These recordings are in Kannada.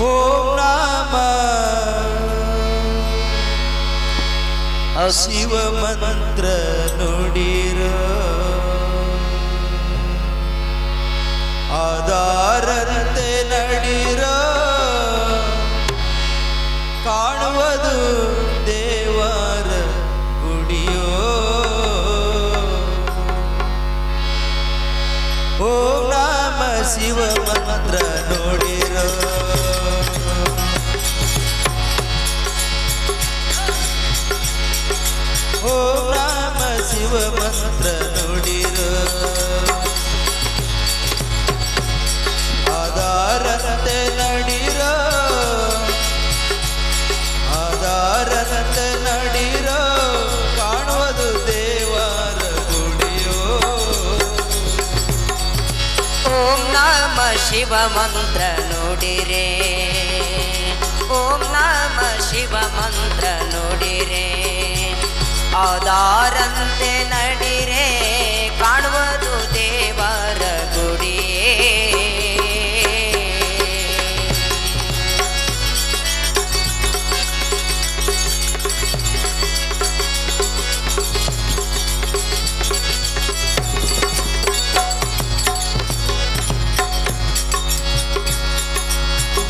ഓം അശിവ മന്ത്ര നുടിര ആധാരത്തെ നടിര കാണുവതു ദേവാര കുടിയോ. ഓ ಶಿವ ಮಂತ್ರ ನೋಡಿರೋ ಓಂ ಶಿವ ಮಂತ್ರ ನೋಡಿರೆ. ಓಂ ನಮ ಶಿವ ಮಂತ್ರ ನುಡಿರೆ. ಆಧಾರಂತೆ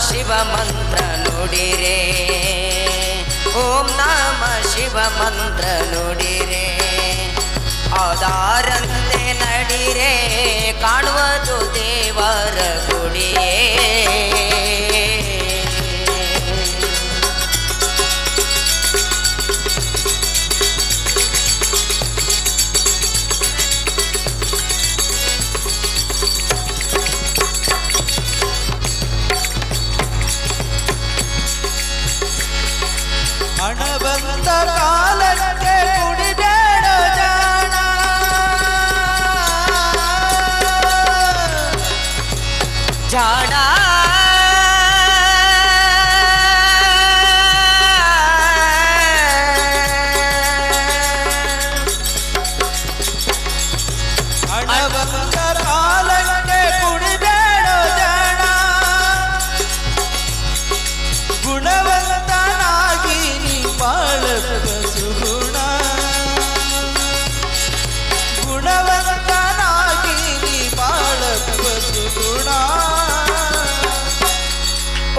ಶಿವ ಮಂತ್ರ ನುಡಿರೆ. ಓಂ ನಮ ಶಿವ ಮಂತ್ರ ನುಡಿರೆ. ಆಧಾರಂತೆ ನಡಿರೆ. ಕಾಣುವುದು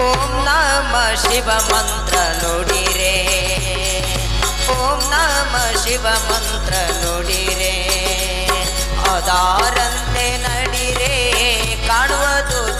ಓಂ ನಮ ಶಿವ ಮಂತ್ರ ನುಡಿರೆ. ಓಂ ನಮ ಶಿವ ಮಂತ್ರ ನುಡಿರೆ. ಅದಾರಂತೆ ನಡಿರೆ ಕಾಣುವುದು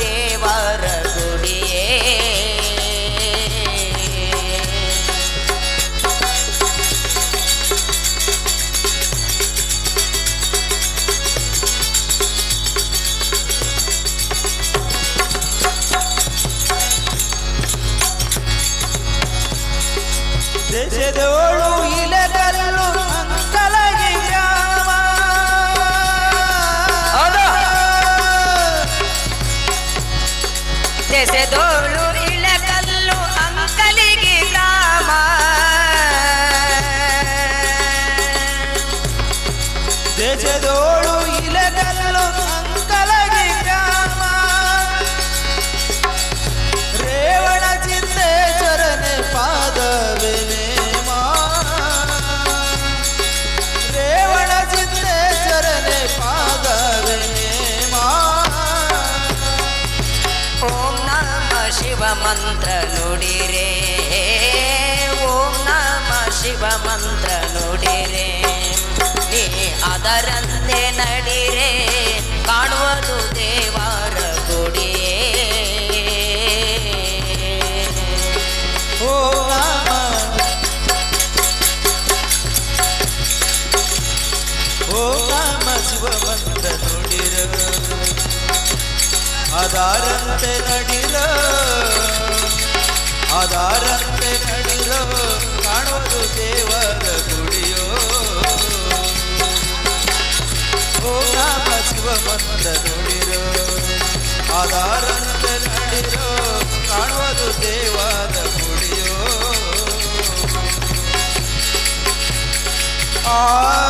ದೆಸೆದೋಳು ಇಳಕಲ್ಲು ಅಂಕಲಿಗೆ ಗ್ರಾಮ ದೇಶದೋಳು ಇಲೆಗಲ್ಲು ಮಂತ್ರ ನುಡಿರೆ. ಓಂ ನಮ ಶಿವ ಮಂತ್ರ ನುಡಿರೆ. ನೀ ಅದರಂತೆ ನಡಿರೆ. ಕಾಣುವುದು ದೇವರ ಗುಡಿಯೇ ಅದಾರಂತೆ ನಡಿರ. ಆಧಾರಂತೆ ನಡಿರೋ ಕಾಣುವುದು ದೇವರ ಗುಡಿಯೋ. ಓ ನಾಮ ಶಿವ ಮಂತ್ರ ನುಡಿರೋ ಆಧಾರಂತೆ ನಡಿರೋ ಕಾಣುವುದು ದೇವರ ಗುಡಿಯೋ. ಆ